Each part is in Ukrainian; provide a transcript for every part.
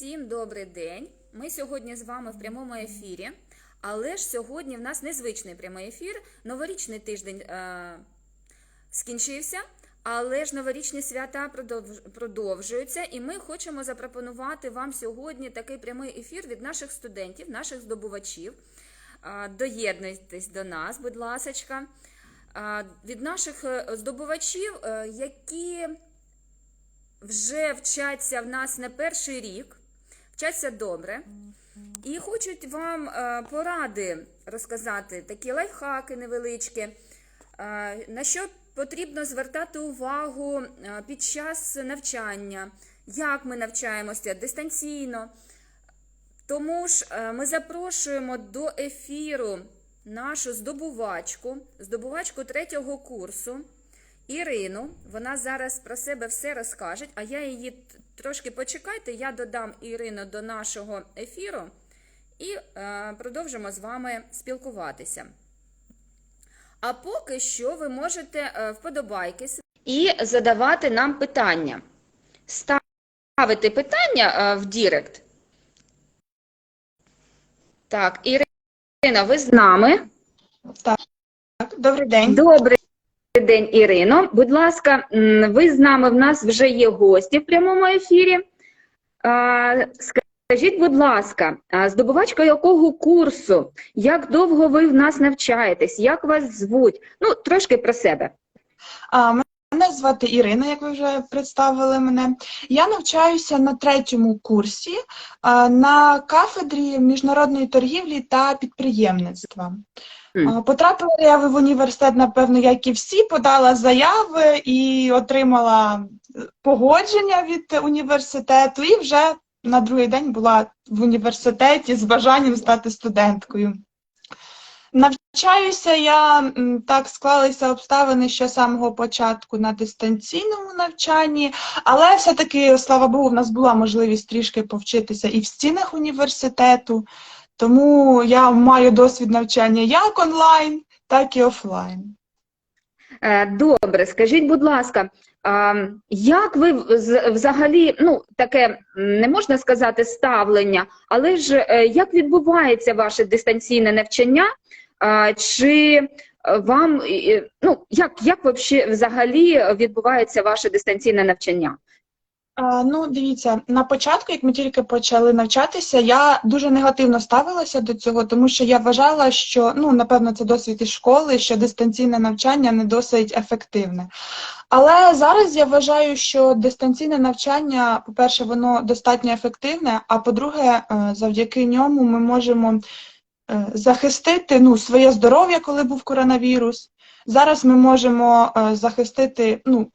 Всім добрий день. Ми сьогодні з вами в прямому ефірі. Але ж сьогодні в нас незвичний прямий ефір. Новорічний тиждень е, скінчився, але ж новорічні свята продовж- продовжуються, і ми хочемо запропонувати вам сьогодні такий прямий ефір від наших студентів, наших здобувачів. Е, Доєднуйтесь до нас, будь ласочка. Е, Від наших е, здобувачів, е, які вже вчаться в нас не перший рік, вчаться добре. І хочуть вам е, поради розказати, такі лайфхаки невеличкі, е, на що потрібно звертати увагу е, під час навчання, як ми навчаємося дистанційно. Тому ж ми запрошуємо до ефіру нашу здобувачку, здобувачку третього курсу Ірину. Вона зараз про себе все розкаже, а я її трошки почекайте, я додам Ірину до нашого ефіру і е, продовжимо з вами спілкуватися. А поки що ви можете е, вподобайки і задавати нам питання. Ставити питання е, в Дірект. Так, Ірина, ви з нами? Так, добрий день. Добрий день, Ірино. Будь ласка, ви з нами. В нас вже є гості в прямому ефірі. Скажіть, будь ласка, здобувачка якого курсу? Як довго ви в нас навчаєтесь? Як вас звуть? Ну, трошки про себе. А, мене звати Ірина, як ви вже представили мене. Я навчаюся на третьому курсі на кафедрі міжнародної торгівлі та підприємництва. Потрапила я в університет, напевно, як і всі, подала заяви і отримала е, погодження від університету, і вже на другий день була в університеті з бажанням стати студенткою. Навчаюся я так склалися обставини, що з самого початку на дистанційному навчанні, але все-таки, слава Богу, в нас була можливість трішки повчитися і в стінах університету, тому я маю досвід навчання як онлайн, так і офлайн. Е, Добре, скажіть, будь ласка, як ви взагалі, ну, таке не можна сказати ставлення, але ж е, як відбувається ваше дистанційне навчання? Чи е, вам, ну, як, як взагалі відбувається ваше дистанційне навчання? Ну, дивіться, на початку, як ми тільки почали навчатися, я дуже негативно ставилася до цього, тому що я вважала, що ну, напевно, це досвід із школи, що дистанційне навчання не досить ефективне. Але зараз я вважаю, що дистанційне навчання, по-перше, воно достатньо ефективне, а по-друге, е, завдяки ньому ми можемо е, захистити ну, своє здоров'я, коли був коронавірус. Зараз ми можемо е, захистити, ну,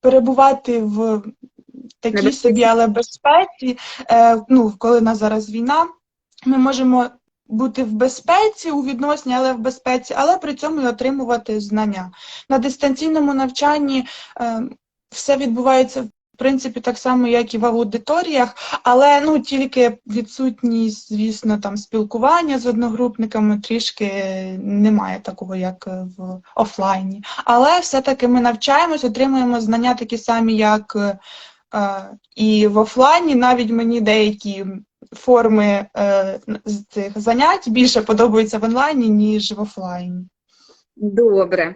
перебувати в такій Небезпеці. собі, але безпеці. Е, ну, коли нас зараз війна, ми можемо бути в безпеці, у відносні, але в безпеці, але при цьому і отримувати знання. На дистанційному навчанні е, все відбувається. В принципі, так само, як і в аудиторіях, але ну тільки відсутність, звісно, там спілкування з одногрупниками трішки немає такого, як в офлайні. Але все-таки ми навчаємось, отримуємо знання такі самі, як е, і в офлайні. Навіть мені деякі форми е, з цих занять більше подобаються в онлайні, ніж в офлайні. Добре.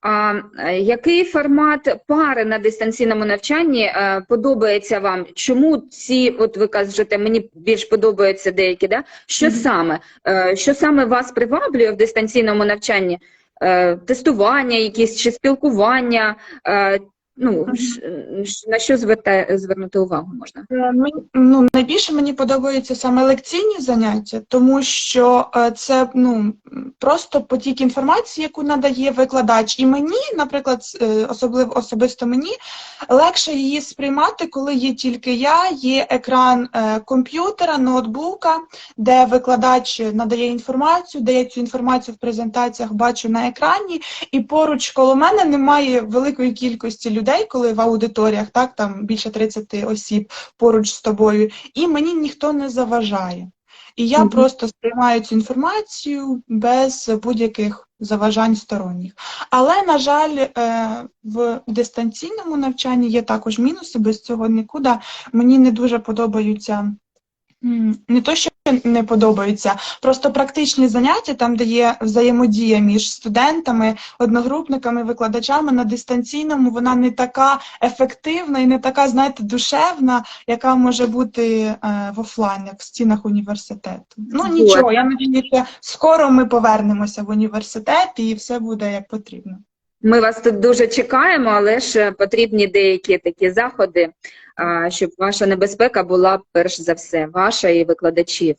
А е, який формат пари на дистанційному навчанні е, подобається вам? Чому ці, от ви кажете, мені більш подобаються деякі, да? Що Мгм. саме? Е, Що саме вас приваблює в дистанційному навчанні? Тестування якісь чи спілкування? Ну, на що зверте, звернути увагу можна? Е, ну, найбільше мені подобаються саме лекційні заняття, тому що е, це ну, просто потік інформації, яку надає викладач. І мені, наприклад, е, особливо особисто мені, легше її сприймати, коли є тільки я, є екран комп'ютера, ноутбука, де викладач надає інформацію, де я цю інформацію в презентаціях бачу на екрані, і поруч коло мене немає великої кількості людей, коли в аудиторіях, так, там більше 30 осіб поруч з тобою, і мені ніхто не заважає. І я Мгм. просто сприймаю цю інформацію без будь-яких заважань сторонніх. Але, на жаль, е, в дистанційному навчанні є також мінуси, без цього нікуди. Мені не дуже подобаються Не то, що не подобається, просто практичні заняття, там, де є взаємодія між студентами, одногрупниками, викладачами на дистанційному, вона не така ефективна і не така, знаєте, душевна, яка може бути е, в офлайн, як в стінах університету. Ну нічого, я надіюся, скоро ми повернемося в університет і все буде як потрібно. Ми вас тут дуже чекаємо, але ж е, потрібні деякі такі заходи, щоб ваша небезпека була перш за все, ваша і викладачів.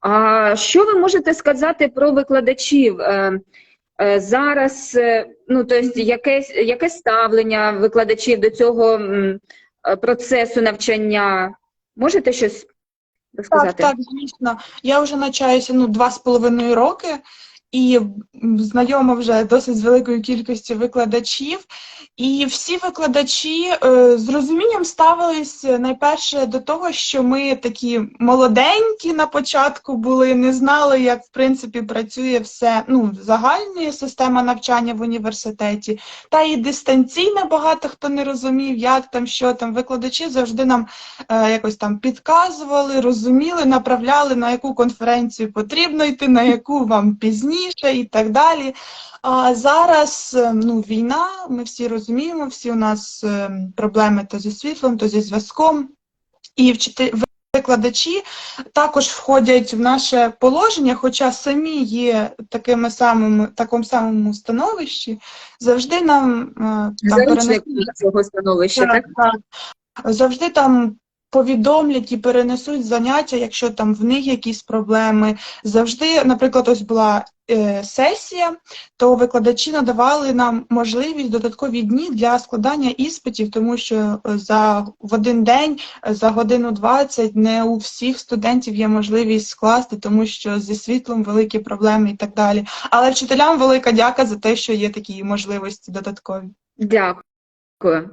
А що ви можете сказати про викладачів? Е, е, Зараз, ну, тобто, якесь, яке ставлення викладачів до цього процесу навчання? Можете щось розказати? Так, так, звісно. Я вже навчаюся ну, два з половиною роки і знайома вже досить з великою кількістю викладачів. І всі викладачі е, з розумінням ставились е, найперше до того, що ми такі молоденькі на початку були, не знали, як в принципі працює все, ну, загальна система навчання в університеті, та і дистанційно багато хто не розумів, як там, що там. Викладачі завжди нам е, якось там підказували, розуміли, направляли, на яку конференцію потрібно йти, на яку вам пізніше і так далі. А зараз е, ну, війна, ми всі розуміємо, всі у нас е, проблеми то зі світлом, то зі зв'язком. І викладачі також входять в наше положення, хоча самі є такими самими, такому самому становищі, завжди нам е, там Заручник цього становища, так? так, так. Завжди там повідомлять і перенесуть заняття, якщо там в них якісь проблеми. Завжди, наприклад, ось була е, сесія, то викладачі надавали нам можливість додаткові дні для складання іспитів, тому що е, за в один день, е, за годину 20 не у всіх студентів є можливість скласти, тому що зі світлом великі проблеми і так далі. Але вчителям велика дяка за те, що є такі можливості додаткові. Дякую.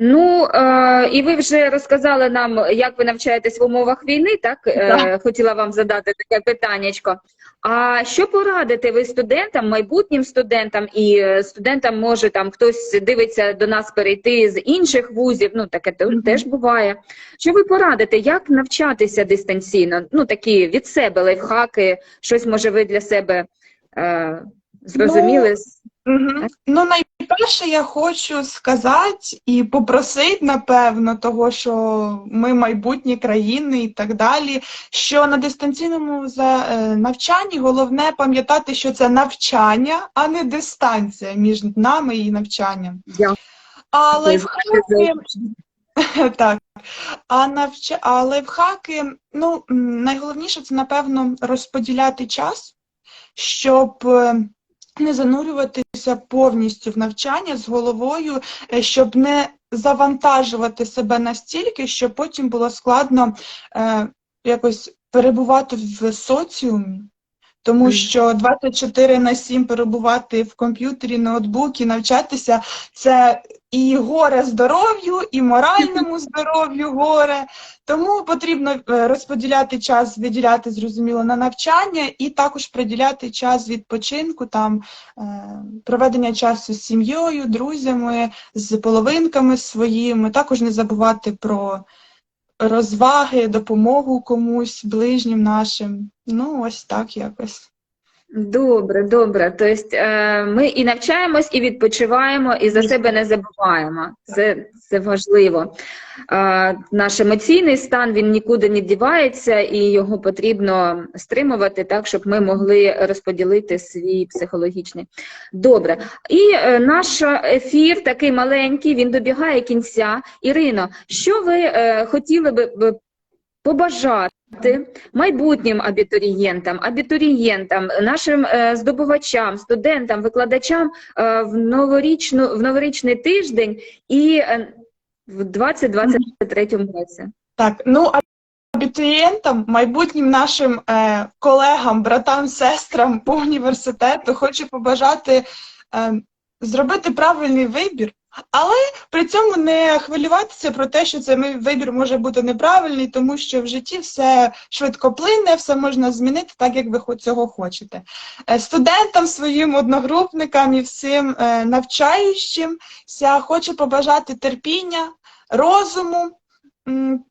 Ну, е, і ви вже розказали нам, як ви навчаєтесь в умовах війни, так? Е, хотіла вам задати таке питаннячко. А що порадите ви студентам, майбутнім студентам і е, студентам, може там хтось дивиться до нас перейти з інших вузів, ну таке теж буває. Що ви порадите, як навчатися дистанційно? Ну, такі від себе лайфхаки, щось може ви для себе е, зрозуміли? Мгм. Ну, найперше, я хочу сказати і попросити, напевно, того, що ми майбутні країни і так далі, що на дистанційному е, навчанні головне пам'ятати, що це навчання, а не дистанція між нами і навчанням. Дякую. А за лайфхаки, так. А навч... а лайфхаки, ну, найголовніше це, напевно, розподіляти час, щоб е, не занурюватися повністю в навчання з головою, е, щоб не завантажувати себе настільки, щоб потім було складно е, якось перебувати в соціумі. Тому що 24 на 7 перебувати в комп'ютері, ноутбуці, навчатися це і горе здоров'ю, і моральному здоров'ю горе. Тому потрібно е, розподіляти час, виділяти зрозуміло на навчання, і також приділяти час відпочинку, там е, проведення часу з сім'єю, друзями, з половинками своїми. Також не забувати про розваги, допомогу комусь, ближнім нашим. Ну, ось так якось. Добре, добре. Тобто е, ми і навчаємось, і відпочиваємо, і за себе не забуваємо. Це, це важливо. Е, наш емоційний стан він нікуди не дівається, і його потрібно стримувати так, щоб ми могли розподілити свій психологічний. Добре. І е, наш ефір такий маленький, він добігає кінця. Ірино, що ви хотіли би побажати? майбутнім абітурієнтам, абітурієнтам, нашим е, здобувачам, студентам, викладачам е, в новорічну в новорічний тиждень і е, в 2023 році. Так, ну абітурієнтам, майбутнім нашим е, колегам, братам, сестрам по університету хочу побажати е, зробити правильний вибір, але при цьому не хвилюватися про те, що цей вибір може бути неправильний, тому що в житті все швидкоплинне, все можна змінити так, як ви цього хочете. Е, Студентам, своїм одногрупникам і всім е, навчаючимся хочу побажати терпіння, розуму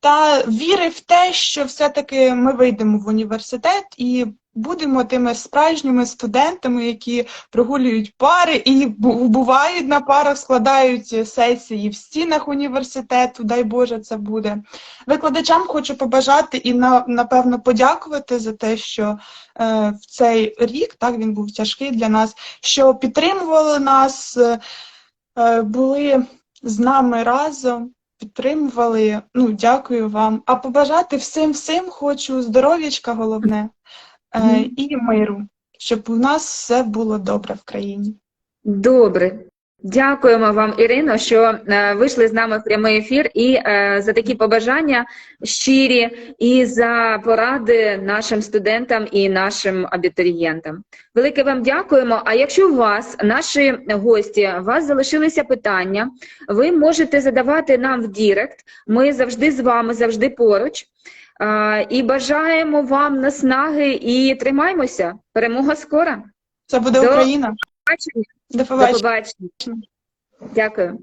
та віри в те, що все-таки ми вийдемо в університет і будемо тими справжніми студентами, які прогулюють пари і бувають на парах, складають сесії в стінах університету. Дай Боже, це буде. Викладачам хочу побажати і напевно подякувати за те, що е, в цей рік так він був тяжкий для нас, що підтримували нас, е, е, були з нами разом підтримували. Ну, дякую вам. А побажати всім всім хочу здоров'ячка, головне, е, і миру, щоб у нас все було добре в країні. Добре. Дякуємо вам, Ірино, що е, вийшли з нами в прямий ефір і е, за такі побажання щирі, і за поради нашим студентам і нашим абітурієнтам. Велике вам дякуємо. А якщо у вас, наші гості, у вас залишилися питання, ви можете задавати нам в Дірект. Ми завжди з вами, завжди поруч. І бажаємо вам наснаги і тримаймося. Перемога скоро. Це буде До- Україна. Бачення. До До побачення. побачення. Дякую.